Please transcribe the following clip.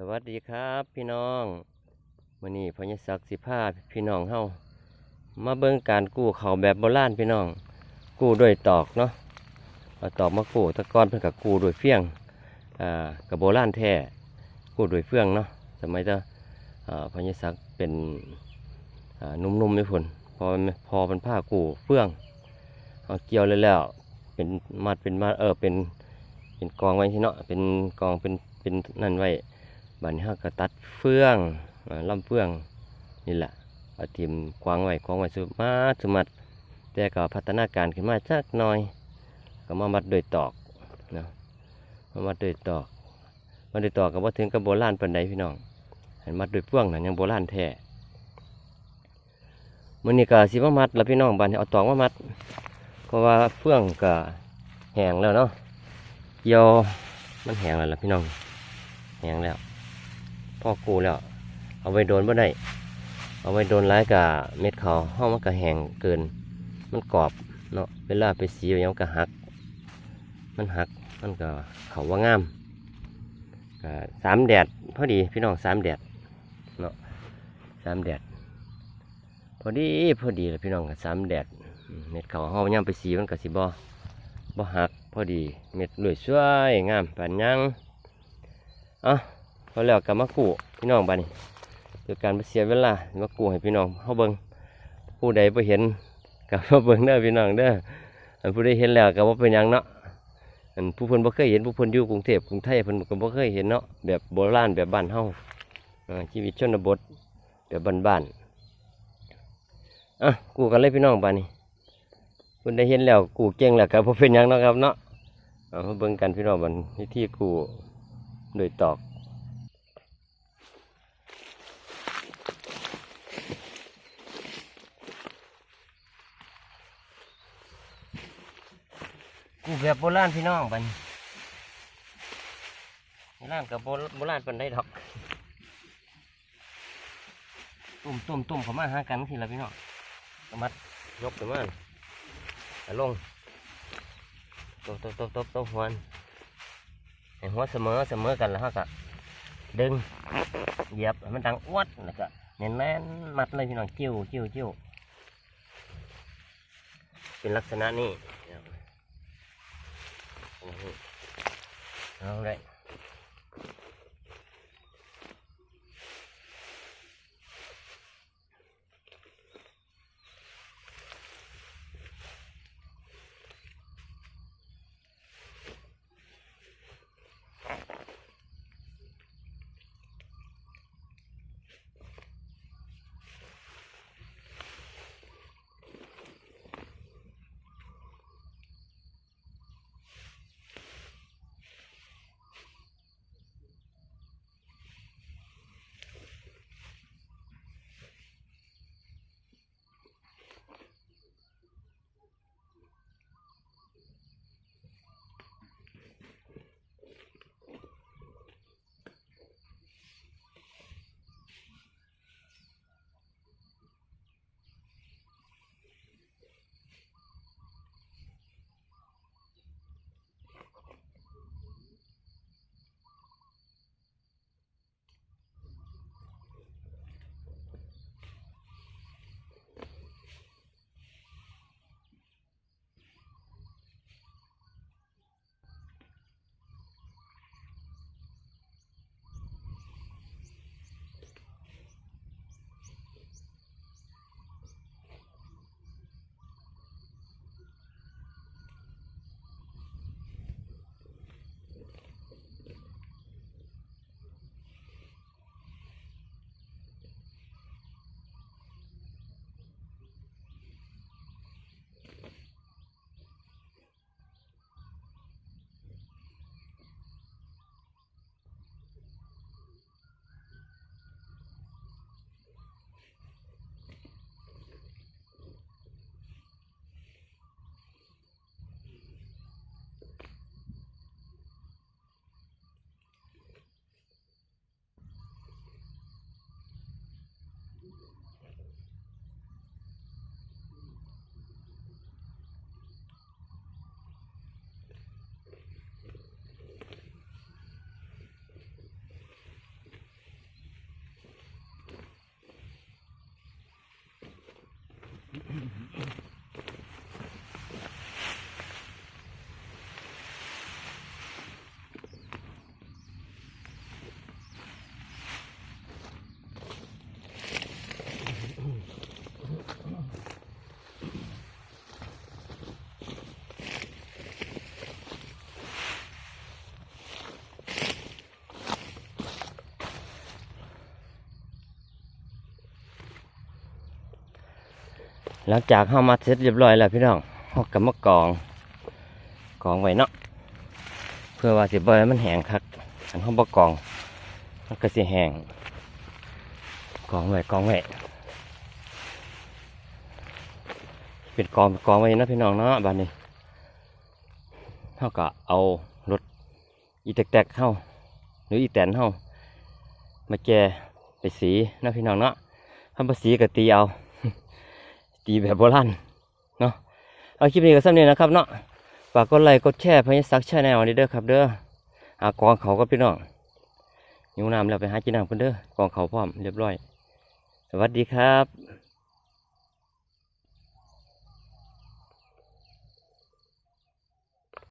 สวัสดีครับพี่น้องวันนี้พญศักดิ์สิพาพี่น้องเฮามาเบิ่งการกู้เขาแบบโบราณพี่น้อง กู้ด้วยตอกเนาะเอาตอกมากู้ตะกอนเพิ่นกับกู้ด้วยเฟี้ยงอ่ากับโบราณแท้กู้ด้วยเฟื่องเนาะสมัยเจ้าอ่าพญศักดิ์เป็นอ่านุ่มๆไม่ผลพอพอเป็นผ้ากู้เฟื่องเอาเกี่ยวเลยแล้วเป็นมัดเป็นมัดเออเป็นเป็นกองไว้ที่เนาะเป็นกองเป็นเป็นนั่นไว้ บันี้เราก็ตัดเฟืองอ่าลำเฟืองนี่แหละเอาทีมควางไว้ควางไว้สุมาสมัดแต่ก็พัฒนาการขึ้นมาจักหน่อย ก็มามัดโดวยตอกนะมามัดโดวยตอกมัดโดวยตอกก็บ่ถึงกับโบราณปานใดพี่น้องให้มัดโดวยเฟืองนั่นยังโบราณแท้มื้อนี้ก็สิมามัดแล้วพี่น้องบันเอาตอกมามัด เพราะว่าเฟืองก็แห้งแล้วเนาะเยวมันแห้งแล้วล่ะพี่น้องแห้งแล้ว พ่อกูแล้ว เอาไว้โดนบ่ได้ เอาไว้โดนร้ายกับเม็ดเขาห้องมันก็แห้งเกิน มันกรอบเนาะเวลาไปสีอย่างมันก็หัก มันหักมันก็เขาว่างามก็สามแดดพอดีพี่น้องสามแดดเนาะสามแดดพอดีพอดีเลยพี่น้องก็สามแดดเม็ดเขาห้องย่ำไปสีมันก็สิบ่บ่หักพอดีเม็ดรวยสวยงามปานยังอะพอแล้วก็มากู้ พี่น้องบ้านี้โดยการเสียเวลามากู้ให้พี่น้องเขาเบิงผู้ใดไปเห็นกับมาเบิงเด้อพี่น้องเด้ออันผู้ใดเห็นแล้วก็บ่เป็นยังเนาะอันผู้เพิ่นบ่เคยเห็นผู้เพิ่นอยู่กรุงเทพกรุงไทยเพิ่นก็บ่เคยเห็นเนาะแบบโบราณแบบบ้านเฮาอ่าชีวิตชนบทแบบบ้านๆอะกูกันเลยพี่น้องบ้านี้เพิ่นได้เห็นแล้วกูเก่งแล้วก็บ่เป็นยังเนาะครับเนาะเอาเบิ่งกันพี่น้องบัดวิธีกูโดยตอก กูแบบโบราณพี่น้องบัดนโบราณกับโบโบราณเป็นได้ดอกตุ่มตุ่มตุ่มเขามาหากันทีละพี่น้องสมัดยกขึ้นมาแล้วลงตบตบตบตบตบหัวมันให้หัวเสมอเสมอกันแล้วฮะก็ดึงเหยียบให้มันดังอ้วดแล้วก็แน่นแน่นๆมัดเลยพี่น้องจิ้วจิ้วจิ้วเป็นลักษณะนี้ เอ หลังจากเฮามัดเสร็จเรียบร้อยแล้วพี่น้องเฮาก็มากองกองไว้เนาะเพื่อว่าสิบ่ให้มันแห้งคักอันเฮาบ่กองมันก็สิแห้งกองไว้กองไว้เป็นกองกองไว้นะพี่น้องเนาะบัดนี้เฮาก็เอารถอีแตกๆเฮาหรืออีแตนเฮามาแก่ไปสีนะพี่น้องเนาะทำภาษีก็ตีเอา ตีแบบโบราณเนาะเอาคลิปนี้ก็สั้นียนะครับเนาะฝากกดไลค์กดแชร์พญสักแชาแนลนี้เด้อครับ เด้ออากองเขาก็พี่น้องหิวน้ำแล้วไปหากินน้ำกันเด้อกองเขาพร้อมเรียบร้อย สวัสดีครับ